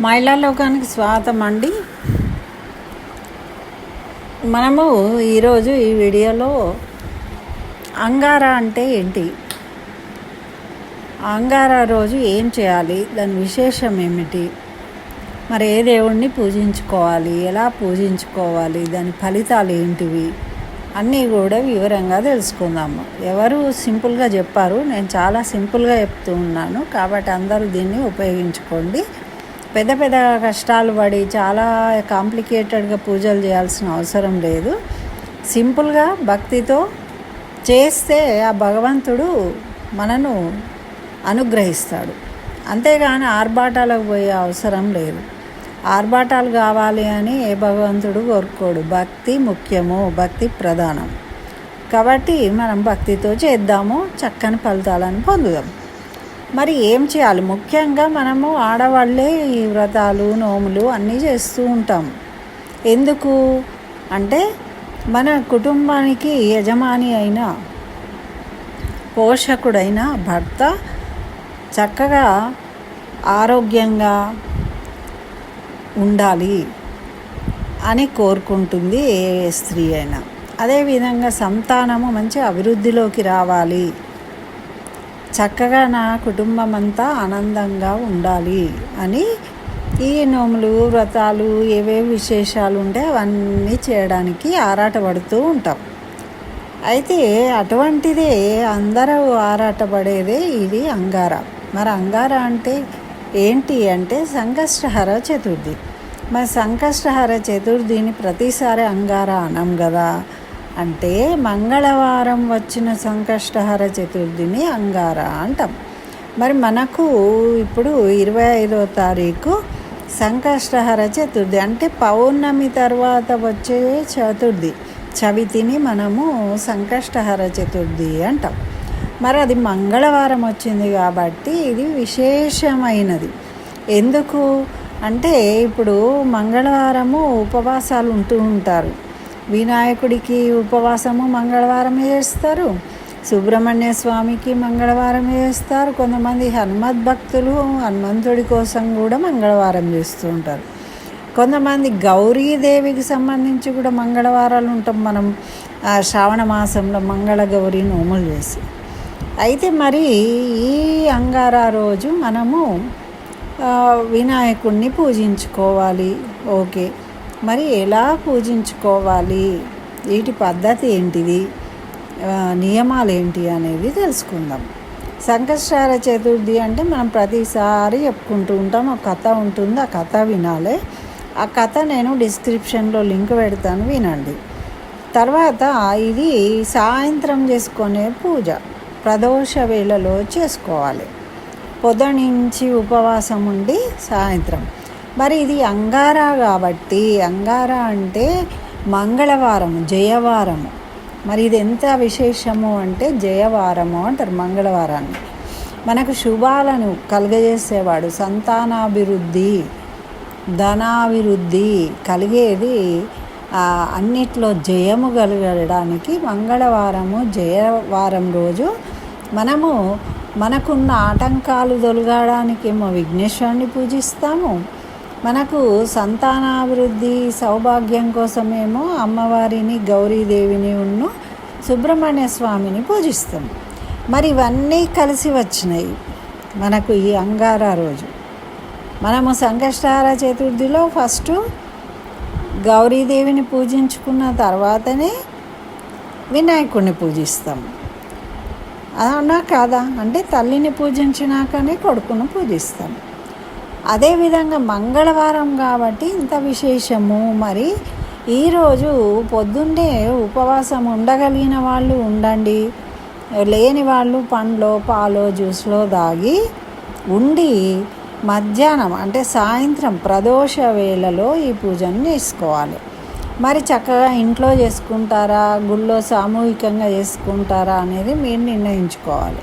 మహిళా లోకానికి స్వాగతం అండి. మనము ఈరోజు ఈ వీడియోలో అంగారా అంటే ఏంటి? అంగారా రోజు ఏం చేయాలి? దాని విశేషం ఏమిటి? మరి ఏ దేవుణ్ణి పూజించుకోవాలి? ఎలా పూజించుకోవాలి? దాని ఫలితాలు ఏంటివి? అన్నీ కూడా వివరంగా తెలుసుకుందాము. ఎవరు సింపుల్గా చెప్పారు? నేను చాలా సింపుల్గా చెప్తూ ఉన్నాను. కాబట్టి అందరూ దీన్ని ఉపయోగించుకోండి. పెద్ద పెద్ద కష్టాలు పడి చాలా కాంప్లికేటెడ్గా పూజలు చేయాల్సిన అవసరం లేదు. సింపుల్గా భక్తితో చేస్తే ఆ భగవంతుడు మనను అనుగ్రహిస్తాడు. అంతేగాని ఆర్భాటాలకు పోయే అవసరం లేదు. ఆర్భాటాలు కావాలి అని ఏ భగవంతుడు కోరుకోడు. భక్తి ముఖ్యము భక్తి ప్రధానం. కాబట్టి మనం భక్తితో చేద్దాము చక్కని ఫలితాలను పొందుదాం. మరి ఏం చేయాలి? ముఖ్యంగా మనము ఆడవాళ్ళే ఈ వ్రతాలు నోములు అన్నీ చేస్తూ ఉంటాం. ఎందుకు? అంటే మన కుటుంబానికి యజమాని అయిన పోషకుడైన భర్త చక్కగా ఆరోగ్యంగా ఉండాలి అని కోరుకుంటుంది ఏ స్త్రీ అయినా. అదేవిధంగా సంతానము మంచి అభివృద్ధిలోకి రావాలి. చక్కగా నా కుటుంబం అంతా ఆనందంగా ఉండాలి అని ఈ నోములు వ్రతాలు ఏవేవి విశేషాలు ఉంటే అవన్నీ చేయడానికి ఆరాటపడుతూ ఉంటాం. అయితే అటువంటిదే అందరూ ఆరాటపడేదే ఇది అంగార. మరి అంగార అంటే ఏంటి అంటే సంకష్టహర చతుర్థి. మరి సంకష్టహర చతుర్థిని ప్రతిసారి అంగార అనం కదా అంటే మంగళవారం వచ్చిన సంకష్టహర చతుర్థిని అంగార అంటాం. మరి మనకు ఇప్పుడు ఇరవై ఐదో తారీఖు సంకష్టహర చతుర్థి అంటే పౌర్ణమి తర్వాత వచ్చే చతుర్థి. చవితిని మనము సంకష్టహర చతుర్థి అంటాం. మరి అది మంగళవారం వచ్చింది కాబట్టి ఇది విశేషమైనది. ఎందుకు? అంటే ఇప్పుడు మంగళవారము ఉపవాసాలు ఉంటూ ఉంటారు. వినాయకుడికి ఉపవాసము మంగళవారం చేస్తారు సుబ్రహ్మణ్య స్వామికి మంగళవారం చేస్తారు కొంతమంది హనుమద్ భక్తులు హనుమంతుడి కోసం కూడా మంగళవారం చేస్తూ ఉంటారు. కొంతమంది గౌరీదేవికి సంబంధించి కూడా మంగళవారాలు ఉంటాం మనం. శ్రావణ మాసంలో మంగళ గౌరి నోములు చేసి. అయితే మరి ఈ అంగార రోజు మనము వినాయకుడిని పూజించుకోవాలి. ఓకే. మరి ఎలా పూజించుకోవాలి? వీటి పద్ధతి ఏంటిది నియమాలు ఏంటి అనేది తెలుసుకుందాం. సంకష్టార చతుర్థి అంటే మనం ప్రతిసారి చెప్పుకుంటూ ఉంటాం ఒక కథ ఉంటుంది ఆ కథ వినాలి. ఆ కథ నేను డిస్క్రిప్షన్లో లింక్ పెడతాను వినండి. తర్వాత ఇది సాయంత్రం చేసుకునే పూజ ప్రదోష వేళలో చేసుకోవాలి. పొద్దునుంచి ఉపవాసం ఉండి సాయంత్రం. మరి ఇది అంగారా కాబట్టి అంగారా అంటే మంగళవారం జయవారము. మరి ఇది ఎంత విశేషము అంటే జయవారము అంటారు మంగళవారాన్ని. మనకు శుభాలను కలుగజేసేవాడు సంతానాభివృద్ధి ధనాభివృద్ధి కలిగేది అన్నిట్లో జయము కలగడానికి మంగళవారము జయవారం రోజు మనము మనకున్న ఆటంకాలు తొలగడానికేమో విఘ్నేశ్వరుని పూజిస్తాము. మనకు సంతానాభివృద్ధి సౌభాగ్యం కోసమేమో అమ్మవారిని గౌరీదేవిని ఉన్ను సుబ్రహ్మణ్య స్వామిని పూజిస్తాం. మరి ఇవన్నీ కలిసి వచ్చినాయి మనకు ఈ అంగార రోజు. మనము సంకష్టార చతుర్థిలో ఫస్ట్ గౌరీదేవిని పూజించుకున్న తర్వాతనే వినాయకుడిని పూజిస్తాం. అవునా కాదా? అంటే తల్లిని పూజించినాకనే కొడుకును పూజిస్తాం. అదేవిధంగా మంగళవారం కాబట్టి ఇంత విశేషము. మరి ఈరోజు పొద్దున్నే ఉపవాసం ఉండగలిగిన వాళ్ళు ఉండండి. లేని వాళ్ళు పండ్లో పాలో జ్యూస్లో దాగి ఉండి మధ్యాహ్నం అంటే సాయంత్రం ప్రదోష వేళలో ఈ పూజను చేసుకోవాలి. మరి చక్కగా ఇంట్లో చేసుకుంటారా? గుళ్ళో సామూహికంగా చేసుకుంటారా? అనేది మీరు నిర్ణయించుకోవాలి.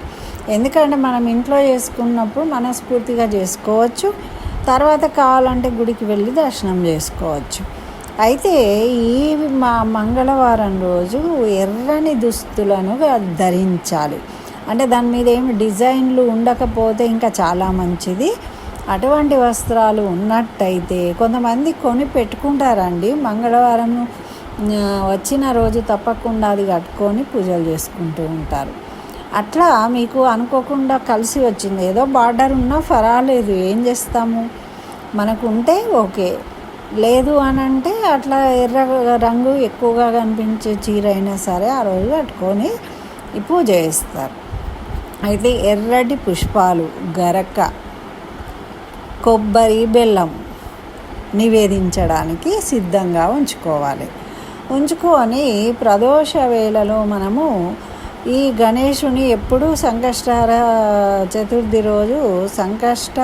ఎందుకంటే మనం ఇంట్లో చేసుకున్నప్పుడు మనస్ఫూర్తిగా చేసుకోవచ్చు. తర్వాత కావాలంటే గుడికి వెళ్ళి దర్శనం చేసుకోవచ్చు. అయితే ఈ మా మంగళవారం రోజు ఎర్రని దుస్తులను ధరించాలి. అంటే దాని మీద ఏమి డిజైన్లు ఉండకపోతే ఇంకా చాలా మంచిది. అటువంటి వస్త్రాలు ఉన్నట్టయితే కొంతమంది కొని పెట్టుకుంటారండి. మంగళవారం వచ్చిన రోజు తప్పకుండా అది కట్టుకొని పూజలు చేసుకుంటూ ఉంటారు. అట్లా మీకు అనుకోకుండా కలిసి వచ్చింది. ఏదో బార్డర్ ఉన్నా పర్వాలేదు ఏం చేస్తాము? మనకు ఉంటే ఓకే. లేదు అని అంటే అట్లా ఎర్ర రంగు ఎక్కువగా కనిపించే చీర అయినా సరే ఆ రోజు కట్టుకొని పూజ చేస్తారు. అయితే ఎర్రటి పుష్పాలు గరక కొబ్బరి బెల్లం నివేదించడానికి సిద్ధంగా ఉంచుకోవాలి. ఉంచుకొని ప్రదోష వేళలో మనము ఈ గణేషుని ఎప్పుడూ సంకష్టహార చతుర్థి రోజు సంకష్ట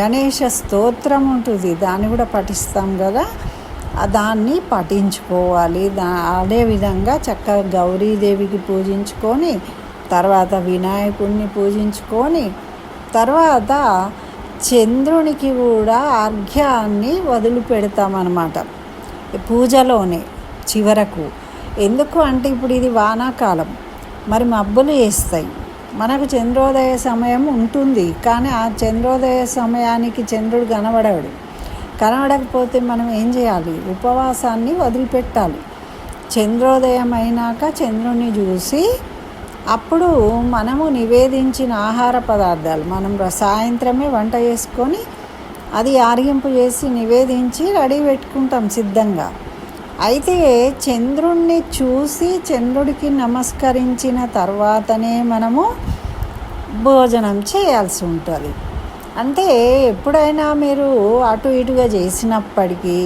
గణేష స్తోత్రం ఉంటుంది. దాన్ని కూడా పఠిస్తాం కదా. దాన్ని పఠించుకోవాలి. దా అదేవిధంగా చక్కగా గౌరీదేవికి పూజించుకొని తర్వాత వినాయకుడిని పూజించుకొని తర్వాత చంద్రునికి కూడా అర్ఘ్యాన్ని వదిలిపెడతామన్నమాట. పూజలోనే చివరకు. ఎందుకు అంటే ఇప్పుడు ఇది వానాకాలం. మరి మబ్బులు వేస్తాయి. మనకు చంద్రోదయ సమయం ఉంటుంది. కానీ ఆ చంద్రోదయ సమయానికి చంద్రుడు కనబడడు. కనబడకపోతే మనం ఏం చేయాలి? ఉపవాసాన్ని వదిలిపెట్టాలి. చంద్రోదయం అయినాక చంద్రుడిని చూసి అప్పుడు మనము నివేదించిన ఆహార పదార్థాలు మనం సాయంత్రమే వంట చేసుకొని అది ఆరగింపు చేసి నివేదించి రెడీ పెట్టుకుంటాం సిద్ధంగా. అయితే చంద్రుణ్ణి చూసి చంద్రుడికి నమస్కరించిన తర్వాతనే మనము భోజనం చేయాల్సి ఉంటుంది. అంటే ఎప్పుడైనా మీరు అటు ఇటుగా చేసినప్పటికీ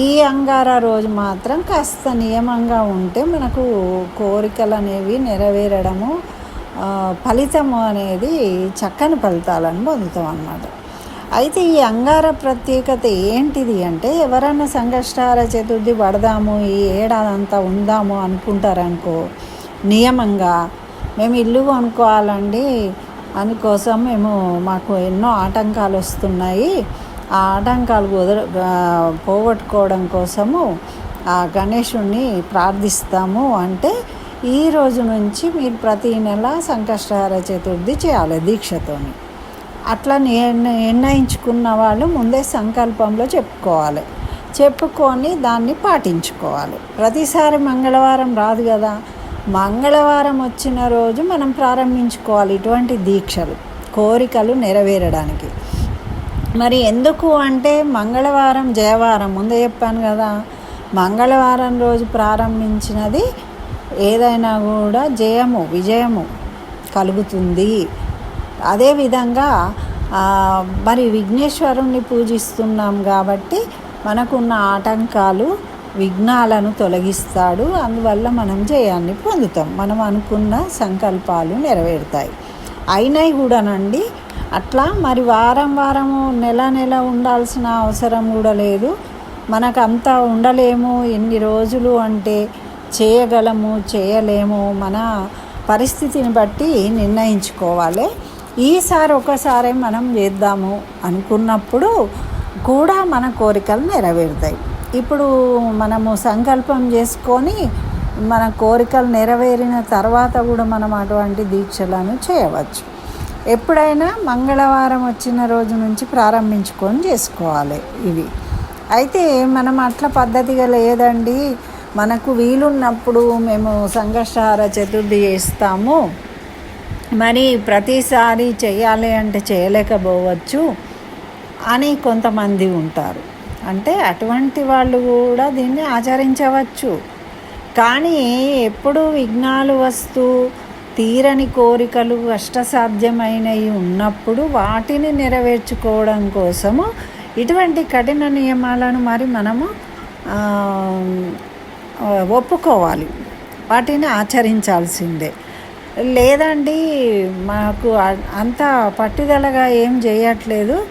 ఈ అంగార రోజు మాత్రం కాస్త నియమంగా ఉంటే మనకు కోరికలు అనేవి నెరవేరడము ఫలితము అనేది చక్కని ఫలితాలను పొందుతాం అన్నమాట. అయితే ఈ అంగార ప్రత్యేకత ఏంటిది అంటే ఎవరన్నా సంకష్టార చతుర్థి పడదాము ఈ ఏడాదంతా ఉందాము అనుకుంటారనుకో నియమంగా మేము ఇల్లు కొనుక్కోవాలండి అందుకోసం మేము మాకు ఎన్నో ఆటంకాలు వస్తున్నాయి. ఆ ఆటంకాలు కుదర పోగొట్టుకోవడం కోసము ఆ గణేషుణ్ణి ప్రార్థిస్తాము అంటే ఈ రోజు నుంచి మీరు ప్రతి నెల సంకష్టహార చతుర్థి చేయాలి దీక్షతోని. అట్లా నిర్ణయించుకున్న వాళ్ళు ముందే సంకల్పంలో చెప్పుకోవాలి. చెప్పుకొని దాన్ని పాటించుకోవాలి. ప్రతిసారి మంగళవారం రాదు కదా. మంగళవారం వచ్చిన రోజు మనం ప్రారంభించుకోవాలి ఇటువంటి దీక్షలు కోరికలు నెరవేరడానికి. మరి ఎందుకు అంటే మంగళవారం జయవారం ముందే చెప్పాను కదా. మంగళవారం రోజు ప్రారంభించినది ఏదైనా కూడా జయము విజయము కలుగుతుంది. అదేవిధంగా మరి విఘ్నేశ్వరుణ్ణి పూజిస్తున్నాం కాబట్టి మనకున్న ఆటంకాలు విఘ్నాలను తొలగిస్తాడు. అందువల్ల మనం జయాన్ని పొందుతాం. మనం అనుకున్న సంకల్పాలు నెరవేరుతాయి. అయినాయి కూడానండి అట్లా మరి వారం వారము నెల నెల ఉండాల్సిన అవసరం కూడా లేదు. మనకు అంతా ఉండలేము. ఎన్ని రోజులు అంటే చేయగలము చేయలేము మన పరిస్థితిని బట్టి నిర్ణయించుకోవాలి. ఈసారి ఒకసారి మనం చేద్దాము అనుకున్నప్పుడు కూడా మన కోరికలు నెరవేరుతాయి. ఇప్పుడు మనము సంకల్పం చేసుకొని మన కోరికలు నెరవేరిన తర్వాత కూడా మనం అటువంటి దీక్షలను చేయవచ్చు. ఎప్పుడైనా మంగళవారం వచ్చిన రోజు నుంచి ప్రారంభించుకొని చేసుకోవాలి ఇవి. అయితే మనం అట్లా పద్ధతిగా లేదండి. మనకు వీలున్నప్పుడు మేము సంఘర్షహార చతుర్థి చేస్తాము. మరి ప్రతిసారి చేయాలి అంటే చేయలేకపోవచ్చు అని కొంతమంది ఉంటారు. అంటే అటువంటి వాళ్ళు కూడా దీన్ని ఆచరించవచ్చు. కానీ ఎప్పుడు విఘ్నాలు వస్తూ తీరని కోరికలు కష్టసాధ్యమైనవి ఉన్నప్పుడు వాటిని నెరవేర్చుకోవడం కోసము ఇటువంటి కఠిన నియమాలను మరి మనము ఒప్పుకోవాలి. వాటిని ఆచరించాల్సిందే. లేదండి మాకు అంత పట్టుదలగా ఏం చేయట్లేదు.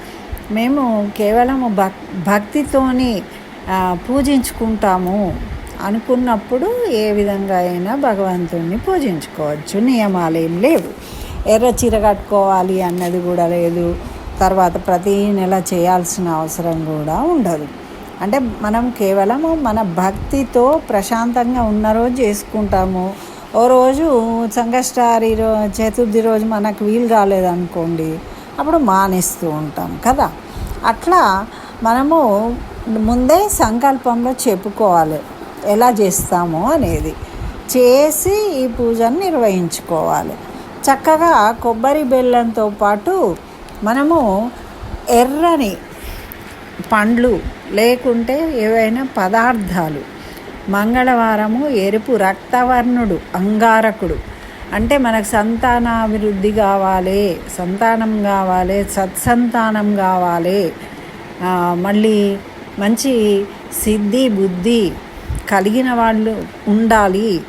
మేము కేవలం భక్ భక్తితోని పూజించుకుంటాము అనుకున్నప్పుడు ఏ విధంగా అయినా భగవంతుణ్ణి పూజించుకోవచ్చు. నియమాలు ఏం లేవు. ఎర్ర చీర కట్టుకోవాలి అన్నది కూడా లేదు. తర్వాత ప్రతి నెల చేయాల్సిన అవసరం కూడా ఉండదు. అంటే మనం కేవలము మన భక్తితో ప్రశాంతంగా ఉన్న రోజు చేసుకుంటాము. ఓ రోజు సంకష్టారి చతుర్థి రోజు మనకు వీలు కాలేదనుకోండి అప్పుడు మానేస్తూ ఉంటాం కదా. అట్లా మనము ముందే సంకల్పంలో చెప్పుకోవాలి ఎలా చేస్తాము అనేది. చేసి ఈ పూజను నిర్వహించుకోవాలి. చక్కగా కొబ్బరి బెల్లంతో పాటు మనము ఎర్రని పండ్లు లేకుంటే ఏవైనా పదార్థాలు మంగళవారము ఎరుపు రక్తవర్ణుడు అంగారకుడు. అంటే మనకు సంతానాభివృద్ధి కావాలి సంతానం కావాలి సత్సంతానం కావాలి. మళ్ళీ మంచి సిద్ధి బుద్ధి కలిగిన వాళ్ళు ఉండాలి.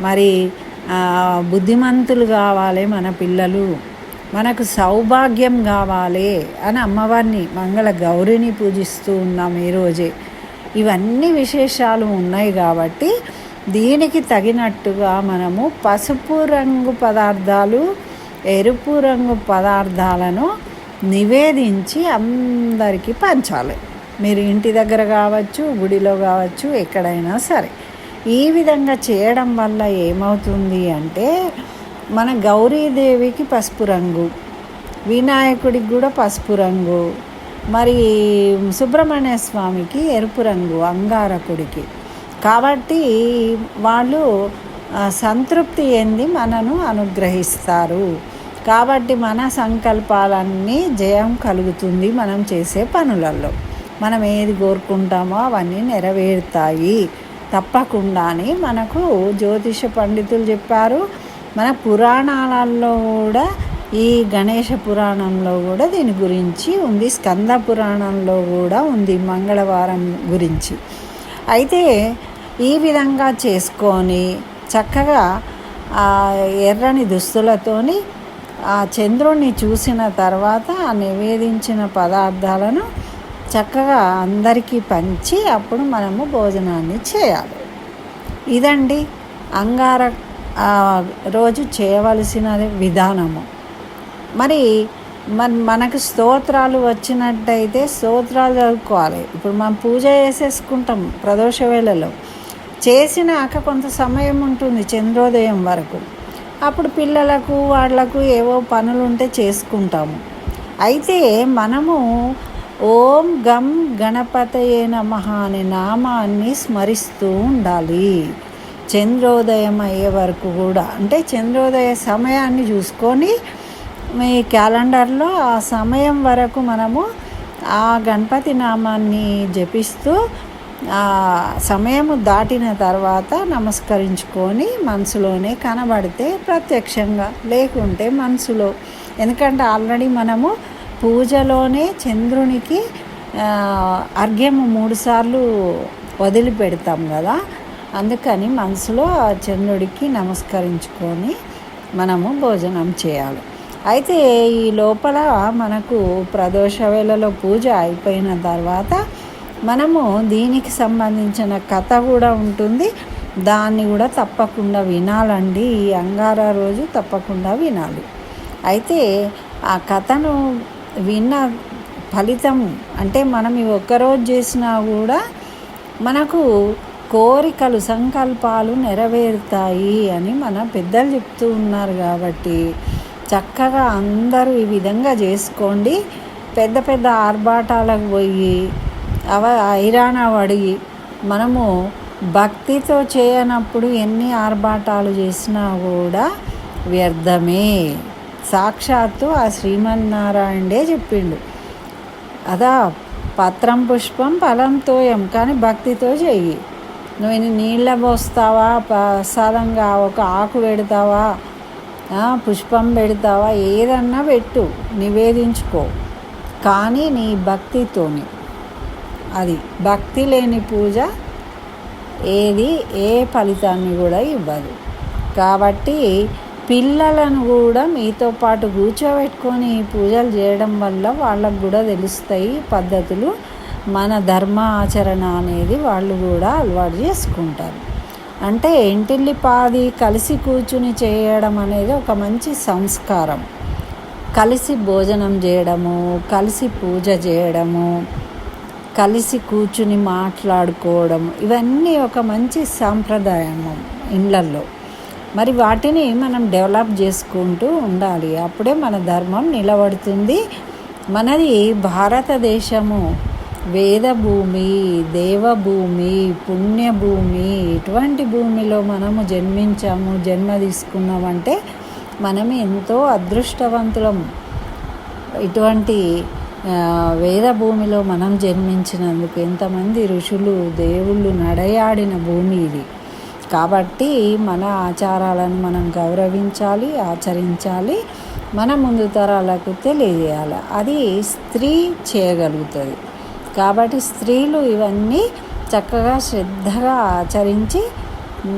మరి బుద్ధిమంతులు కావాలి మన పిల్లలు. మనకు సౌభాగ్యం కావాలి అని అమ్మవారిని మంగళ గౌరిని పూజిస్తూ ఉన్నాం ఈరోజే ఇవన్నీ విశేషాలు ఉన్నాయి కాబట్టి దీనికి తగినట్టుగా మనము పసుపు రంగు పదార్థాలు ఎరుపు రంగు పదార్థాలను నివేదించి అందరికీ పంచాలి. మీరు ఇంటి దగ్గర కావచ్చు గుడిలో కావచ్చు ఎక్కడైనా సరే. ఈ విధంగా చేయడం వల్ల ఏమవుతుంది అంటే మన గౌరీదేవికి పసుపు రంగు వినాయకుడికి కూడా పసుపు రంగు మరి సుబ్రహ్మణ్య స్వామికి ఎరుపు రంగు అంగారకుడికి. కాబట్టి వాళ్ళు సంతృప్తి ఎంది మనను అనుగ్రహిస్తారు. కాబట్టి మన సంకల్పాలన్నీ జయం కలుగుతుంది మనం చేసే పనులలో. మనం ఏది కోరుకుంటామో అవన్నీ నెరవేరుతాయి. తప్పకుండానే మనకు జ్యోతిష పండితులు చెప్పారు మన పురాణాలలో కూడా ఈ గణేష పురాణంలో కూడా దీని గురించి ఉంది స్కంద పురాణంలో కూడా ఉంది మంగళవారం గురించి. అయితే ఈ విధంగా చేసుకొని చక్కగా ఆ ఎర్రని దుస్తులతోని ఆ చంద్రుణ్ణి చూసిన తర్వాత ఆ నివేదించిన పదార్థాలను చక్కగా అందరికీ పంచి అప్పుడు మనము భోజనాన్ని చేయాలి. ఇదండి అంగార రోజు చేయవలసిన విధానము. మరి మన మనకు స్తోత్రాలు వచ్చినట్టయితే స్తోత్రాలు చదువుకోవాలి ఇప్పుడు మనం పూజ చేసేసుకుంటాం ప్రదోష వేళలో. చేసినాక కొంత సమయం ఉంటుంది చంద్రోదయం వరకు. అప్పుడు పిల్లలకు వాళ్ళకు ఏవో పనులు ఉంటే చేసుకుంటాము. అయితే మనము ఓం గం గణపతయే నమ అనే నామాన్ని స్మరిస్తూ ఉండాలి. చంద్రోదయం అయ్యే వరకు కూడా. అంటే చంద్రోదయ సమయాన్ని చూసుకొని మీ క్యాలెండర్లో ఆ సమయం వరకు మనము ఆ గణపతి నామాన్ని జపిస్తూ ఆ సమయము దాటిన తర్వాత నమస్కరించుకొని మనసులోనే కనబడితే ప్రత్యక్షంగా లేకుంటే మనసులో. ఎందుకంటే ఆల్రెడీ మనము పూజలోనే చంద్రునికి అర్ఘ్యము మూడుసార్లు వదిలిపెడతాం కదా. అందుకని మనసులో ఆ చంద్రుడికి నమస్కరించుకొని మనము భోజనం చేయాలి. అయితే ఈ లోపల మనకు ప్రదోష వేళలో పూజ అయిపోయిన తర్వాత మనము దీనికి సంబంధించిన కథ కూడా ఉంటుంది. దాన్ని కూడా తప్పకుండా వినాలండి. ఈ అంగార రోజు తప్పకుండా వినాలి. అయితే ఆ కథను విన్న ఫలితం అంటే మనం ఈ ఒక్కరోజు చేసినా కూడా మనకు కోరికలు సంకల్పాలు నెరవేరుతాయి అని మన పెద్దలు చెప్తూ ఉన్నారు కాబట్టి చక్కగా అందరూ ఈ విధంగా చేసుకోండి. పెద్ద పెద్ద ఆర్భాటాలకు పోయి అవ ఐరాణ పడి మనము భక్తితో చేయనప్పుడు ఎన్ని ఆర్భాటాలు చేసినా కూడా వ్యర్థమే. సాక్షాత్తు ఆ శ్రీమన్నారాయణే చెప్పిండు. అదా పత్రం పుష్పం ఫలం తోయం కానీ భక్తితో చెయ్యి. నువ్వు నీళ్ళ పోస్తావా? ప్రసాదంగా ఒక ఆకు పెడతావా? పుష్పం పెడతావా? ఏదన్నా పెట్టు నివేదించుకో. కానీ నీ భక్తితోని. అది భక్తి లేని పూజ ఏది? ఏ ఫలితాన్ని కూడా ఇవ్వదు. కాబట్టి పిల్లలను కూడా మీతో పాటు కూర్చోబెట్టుకొని పూజలు చేయడం వల్ల వాళ్ళకు కూడా తెలుస్తాయి పద్ధతులు. మన ధర్మ ఆచరణ అనేది వాళ్ళు కూడా అలవాటు చేసుకుంటారు. అంటే ఇంటిల్లిపాది కలిసి కూర్చుని చేయడం అనేది ఒక మంచి సంస్కారం. కలిసి భోజనం చేయడము కలిసి పూజ చేయడము కలిసి కూర్చుని మాట్లాడుకోవడం ఇవన్నీ ఒక మంచి సాంప్రదాయం ఇళ్ళల్లో మరి వాటిని మనం డెవలప్ చేసుకుంటూ ఉండాలి. అప్పుడే మన ధర్మం నిలబడుతుంది. మనది భారతదేశము వేదభూమి దేవభూమి పుణ్యభూమి ఇటువంటి భూమిలో మనము జన్మించాము జన్మ తీసుకున్నామంటే మనం ఎంతో అదృష్టవంతులం. ఇటువంటి వేద భూమిలో మనం జన్మించినందుకు ఎంతమంది ఋషులు దేవుళ్ళు నడయాడిన భూమి ఇది. కాబట్టి మన ఆచారాలను మనం గౌరవించాలి ఆచరించాలి మన ముందు తరాలకు తెలియజేయాలి అది స్త్రీ చేయగలుగుతుంది. కాబట్టి స్త్రీలు ఇవన్నీ చక్కగా శ్రద్ధగా ఆచరించి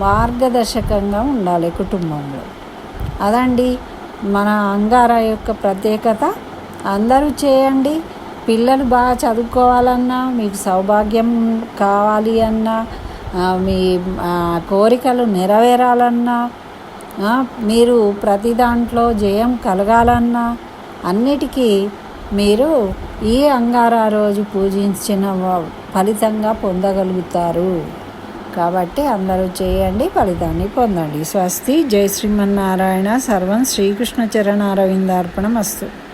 మార్గదర్శకంగా ఉండాలి కుటుంబంలో. అదండి మన అంగార యొక్క ప్రత్యేకత. అందరూ చేయండి. పిల్లలు బాగా చదువుకోవాలన్నా మీకు సౌభాగ్యం కావాలి అన్నా మీ కోరికలు నెరవేరాలన్నా మీరు ప్రతి దాంట్లో జయం కలగాలన్నా అన్నిటికీ మీరు ఈ అంగారా రోజు పూజించిన వ- ఫలితంగా పొందగలుగుతారు? కాబట్టి అందరూ చేయండి ఫలితాన్ని పొందండి. స్వస్తి. జై శ్రీమన్నారాయణ. సర్వం శ్రీకృష్ణ చరణారవిందార్పణం అస్తు